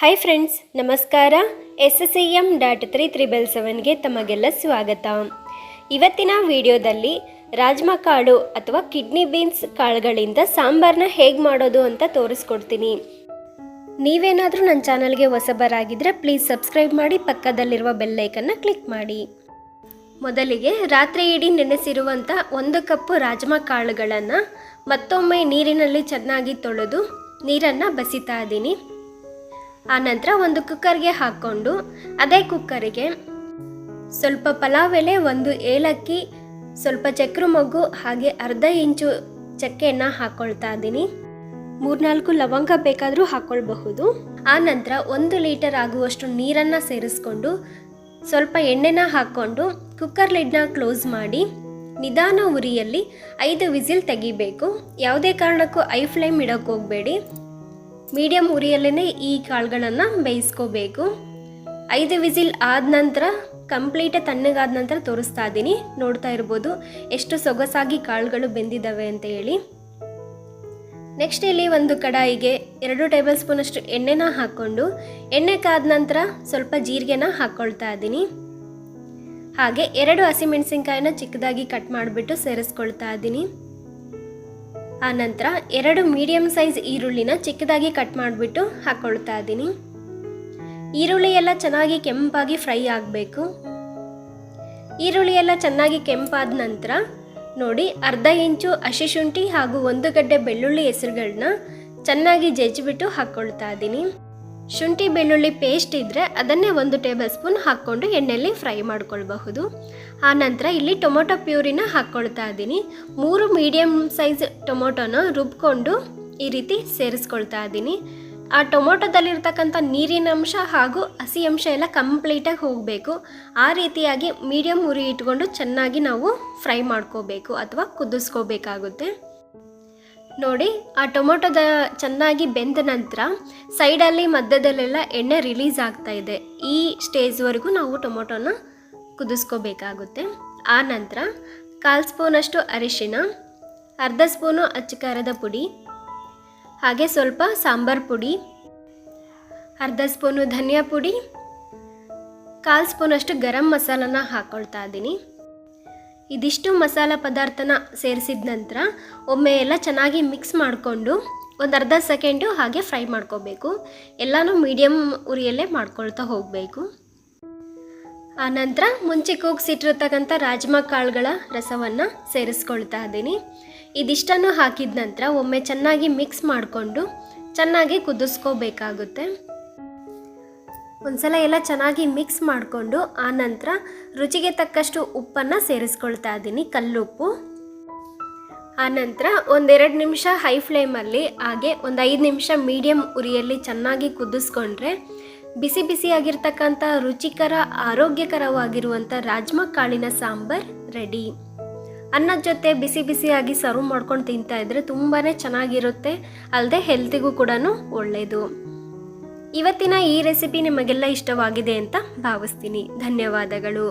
Hi friends ನಮಸ್ಕಾರ. S S M dot three triple ಸೆವೆನ್ಗೆ ತಮಗೆಲ್ಲ ಸ್ವಾಗತ. ಇವತ್ತಿನ ವಿಡಿಯೋದಲ್ಲಿ ರಾಜ್ಮಾ ಕಾಳು ಅಥವಾ ಕಿಡ್ನಿ ಬೀನ್ಸ್ ಕಾಳುಗಳಿಂದ ಸಾಂಬಾರನ್ನ ಹೇಗೆ ಮಾಡೋದು ಅಂತ ತೋರಿಸ್ಕೊಡ್ತೀನಿ. ನೀವೇನಾದರೂ ನನ್ನ ಚಾನಲ್ಗೆ ಹೊಸಬರಾಗಿದ್ದರೆ ಪ್ಲೀಸ್ ಸಬ್ಸ್ಕ್ರೈಬ್ ಮಾಡಿ ಪಕ್ಕದಲ್ಲಿರುವ ಬೆಲ್ಲೈಕನ್ನು ಕ್ಲಿಕ್ ಮಾಡಿ. ಮೊದಲಿಗೆ ರಾತ್ರಿ ಇಡೀ ನೆನೆಸಿರುವಂಥ ಒಂದು ಕಪ್ಪು ರಾಜ್ಮಾ ಕಾಳುಗಳನ್ನು ಮತ್ತೊಮ್ಮೆ ನೀರಿನಲ್ಲಿ ಚೆನ್ನಾಗಿ ತೊಳೆದು ನೀರನ್ನು ಬಸಿತಾ ಇದ್ದೀನಿ. ಆನಂತರ ಒಂದು ಕುಕ್ಕರ್ಗೆ ಹಾಕ್ಕೊಂಡು ಅದೇ ಕುಕ್ಕರಿಗೆ ಸ್ವಲ್ಪ ಪಲಾವ್ ಎಲೆ, ಒಂದು ಏಲಕ್ಕಿ, ಸ್ವಲ್ಪ ಚಕ್ರ ಮೊಗ್ಗು, ಹಾಗೆ ಅರ್ಧ ಇಂಚು ಚಕ್ಕೆಯನ್ನು ಹಾಕ್ಕೊಳ್ತಾ ಇದ್ದೀನಿ. ಮೂರ್ನಾಲ್ಕು ಲವಂಗ ಬೇಕಾದರೂ ಹಾಕ್ಕೊಳ್ಬಹುದು ಆ ನಂತರ ಒಂದು ಲೀಟರ್ ಆಗುವಷ್ಟು ನೀರನ್ನು ಸೇರಿಸ್ಕೊಂಡು ಸ್ವಲ್ಪ ಎಣ್ಣೆನ ಹಾಕ್ಕೊಂಡು ಕುಕ್ಕರ್ ಲಿಡ್ನ ಕ್ಲೋಸ್ ಮಾಡಿ ನಿಧಾನ ಉರಿಯಲ್ಲಿ ಐದು ವಿಸಿಲ್ ತೆಗಿಬೇಕು. ಯಾವುದೇ ಕಾರಣಕ್ಕೂ ಐ ಫ್ಲೇಮ್ ಇಡೋಕ್ಕೆ ಹೋಗಬೇಡಿ. ಮೀಡಿಯಮ್ ಉರಿಯಲ್ಲೇ ಈ ಕಾಳುಗಳನ್ನು ಬೇಯಿಸ್ಕೋಬೇಕು. ಐದು ವಿಸಿಲ್ ಆದ ನಂತರ ಕಂಪ್ಲೀಟ್ ತಣ್ಣಗಾದ ನಂತರ ತೋರಿಸ್ತಾ ಇದ್ದೀನಿ. ನೋಡ್ತಾ ಇರ್ಬೋದು ಎಷ್ಟು ಸೊಗಸಾಗಿ ಕಾಳುಗಳು ಬೆಂದಿದ್ದಾವೆ ಅಂತ ಹೇಳಿ. ನೆಕ್ಸ್ಟ್ ಇಲ್ಲಿ ಒಂದು ಕಡಾಯಿಗೆ ಎರಡು ಟೇಬಲ್ ಸ್ಪೂನಷ್ಟು ಎಣ್ಣೆನ ಹಾಕ್ಕೊಂಡು, ಎಣ್ಣೆ ಕಾದ ನಂತರ ಸ್ವಲ್ಪ ಜೀರಿಗೆನ ಹಾಕ್ಕೊಳ್ತಾ ಇದ್ದೀನಿ. ಹಾಗೆ ಎರಡು ಹಸಿಮೆಣಸಿನ್ಕಾಯಿನ ಚಿಕ್ಕದಾಗಿ ಕಟ್ ಮಾಡಿಬಿಟ್ಟು ಸೇರಿಸ್ಕೊಳ್ತಾ ಇದ್ದೀನಿ. ಆ ನಂತರ ಎರಡು ಮೀಡಿಯಂ ಸೈಜ್ ಈರುಳ್ಳಿನ ಚಿಕ್ಕದಾಗಿ ಕಟ್ ಮಾಡಿಬಿಟ್ಟು ಹಾಕ್ಕೊಳ್ತಾ ಇದ್ದೀನಿ. ಈರುಳ್ಳಿ ಎಲ್ಲ ಚೆನ್ನಾಗಿ ಕೆಂಪಾಗಿ ಫ್ರೈ ಆಗಬೇಕು. ಈರುಳ್ಳಿ ಎಲ್ಲ ಚೆನ್ನಾಗಿ ಕೆಂಪಾದ ನಂತರ ನೋಡಿ ಅರ್ಧ ಇಂಚು ಹಸಿ ಶುಂಠಿ ಹಾಗೂ ಒಂದು ಗಡ್ಡೆ ಬೆಳ್ಳುಳ್ಳಿ ಹೆಸರುಗಳನ್ನ ಚೆನ್ನಾಗಿ ಜಜ್ಜಿಬಿಟ್ಟು ಹಾಕ್ಕೊಳ್ತಾ ಇದ್ದೀನಿ. ಶುಂಠಿ ಬೆಳ್ಳುಳ್ಳಿ ಪೇಸ್ಟ್ ಇದ್ದರೆ ಅದನ್ನೇ ಒಂದು ಟೇಬಲ್ ಸ್ಪೂನ್ ಹಾಕ್ಕೊಂಡು ಎಣ್ಣೆಯಲ್ಲಿ ಫ್ರೈ ಮಾಡ್ಕೊಳ್ಬಹುದು. ಆ ನಂತರ ಇಲ್ಲಿ ಟೊಮೊಟೊ ಪ್ಯೂರಿನ ಹಾಕ್ಕೊಳ್ತಾ ಇದ್ದೀನಿ. ಮೂರು ಮೀಡಿಯಮ್ ಸೈಜ್ ಟೊಮೊಟೊನ ರುಬ್ಕೊಂಡು ಈ ರೀತಿ ಸೇರಿಸ್ಕೊಳ್ತಾ ಇದ್ದೀನಿ. ಆ ಟೊಮೊಟೊದಲ್ಲಿರ್ತಕ್ಕಂಥ ನೀರಿನ ಅಂಶ ಹಾಗೂ ಹಸಿ ಅಂಶ ಎಲ್ಲ ಕಂಪ್ಲೀಟಾಗಿ ಹೋಗಬೇಕು. ಆ ರೀತಿಯಾಗಿ ಮೀಡಿಯಮ್ ಉರಿ ಇಟ್ಕೊಂಡು ಚೆನ್ನಾಗಿ ನಾವು ಫ್ರೈ ಮಾಡ್ಕೋಬೇಕು ಅಥವಾ ಕುದಿಸ್ಕೋಬೇಕಾಗುತ್ತೆ. ನೋಡಿ, ಆ ಟೊಮೊಟೊದ ಚೆನ್ನಾಗಿ ಬೆಂದ ನಂತರ ಸೈಡಲ್ಲಿ ಮಧ್ಯದಲ್ಲೆಲ್ಲ ಎಣ್ಣೆ ರಿಲೀಸ್ ಆಗ್ತಾ ಇದೆ. ಈ ಸ್ಟೇಜ್ವರೆಗೂ ನಾವು ಟೊಮೊಟೊನ ಕುದಿಸ್ಕೋಬೇಕಾಗುತ್ತೆ. ಆ ನಂತರ ಕಾಲು ಸ್ಪೂನಷ್ಟು ಅರಿಶಿನ, ಅರ್ಧ ಸ್ಪೂನು ಅಚ್ಚಕಾರದ ಪುಡಿ, ಹಾಗೆ ಸ್ವಲ್ಪ ಸಾಂಬಾರ್ ಪುಡಿ, ಅರ್ಧ ಸ್ಪೂನು ಧನಿಯಾ ಪುಡಿ, ಕಾಲು ಸ್ಪೂನಷ್ಟು ಗರಂ ಮಸಾಲನ ಹಾಕ್ಕೊಳ್ತಾ ಇದ್ದೀನಿ. ಇದಿಷ್ಟು ಮಸಾಲ ಪದಾರ್ಥನ ಸೇರಿಸಿದ ನಂತರ ಒಮ್ಮೆ ಎಲ್ಲ ಚೆನ್ನಾಗಿ ಮಿಕ್ಸ್ ಮಾಡಿಕೊಂಡು ಒಂದು ಅರ್ಧ ಸೆಕೆಂಡು ಹಾಗೆ ಫ್ರೈ ಮಾಡ್ಕೋಬೇಕು. ಎಲ್ಲನೂ ಮೀಡಿಯಮ್ ಉರಿಯಲ್ಲೇ ಮಾಡ್ಕೊಳ್ತಾ ಹೋಗಬೇಕು. ಆನಂತರ ಮುಂಚೆ ಕೂಗಿಸಿಟ್ಟಿರ್ತಕ್ಕಂಥ ರಾಜ್ಮಾ ಕಾಳುಗಳ ರಸವನ್ನು ಸೇರಿಸ್ಕೊಳ್ತಾ ಇದ್ದೀನಿ. ಇದಿಷ್ಟನ್ನು ಹಾಕಿದ ನಂತರ ಒಮ್ಮೆ ಚೆನ್ನಾಗಿ ಮಿಕ್ಸ್ ಮಾಡಿಕೊಂಡು ಚೆನ್ನಾಗಿ ಕುದಿಸ್ಕೋಬೇಕಾಗುತ್ತೆ. ಒಂದ್ಸಲ ಎಲ್ಲ ಚೆನ್ನಾಗಿ ಮಿಕ್ಸ್ ಮಾಡಿಕೊಂಡು ಆನಂತರ ರುಚಿಗೆ ತಕ್ಕಷ್ಟು ಉಪ್ಪನ್ನು ಸೇರಿಸ್ಕೊಳ್ತಾ ಇದ್ದೀನಿ, ಕಲ್ಲುಪ್ಪು. ಆನಂತರ ಒಂದೆರಡು ನಿಮಿಷ ಹೈ ಫ್ಲೇಮಲ್ಲಿ ಹಾಗೆ ಒಂದು ಐದು ನಿಮಿಷ ಮೀಡಿಯಮ್ ಉರಿಯಲ್ಲಿ ಚೆನ್ನಾಗಿ ಕುದಿಸ್ಕೊಂಡ್ರೆ ಬಿಸಿ ಬಿಸಿಯಾಗಿರ್ತಕ್ಕಂಥ ರುಚಿಕರ, ಆರೋಗ್ಯಕರವಾಗಿರುವಂಥ ರಾಜ್ಮಾ ಕಾಳಿನ ಸಾಂಬಾರ್ ರೆಡಿ ಅನ್ನದ ಜೊತೆ ಬಿಸಿ ಬಿಸಿಯಾಗಿ ಸರ್ವ್ ಮಾಡ್ಕೊಂಡು ತಿಂತಾ ಇದ್ರೆ ತುಂಬಾ ಚೆನ್ನಾಗಿರುತ್ತೆ ಅಲ್ಲದೆ ಹೆಲ್ತಿಗೂ ಕೂಡ ಒಳ್ಳೆಯದು ಇವತ್ತಿನ ಈ ರೆಸಿಪಿ ನಿಮಗೆಲ್ಲ ಇಷ್ಟವಾಗಿದೆ ಅಂತ ಭಾವಿಸ್ತೀನಿ. ಧನ್ಯವಾದಗಳು.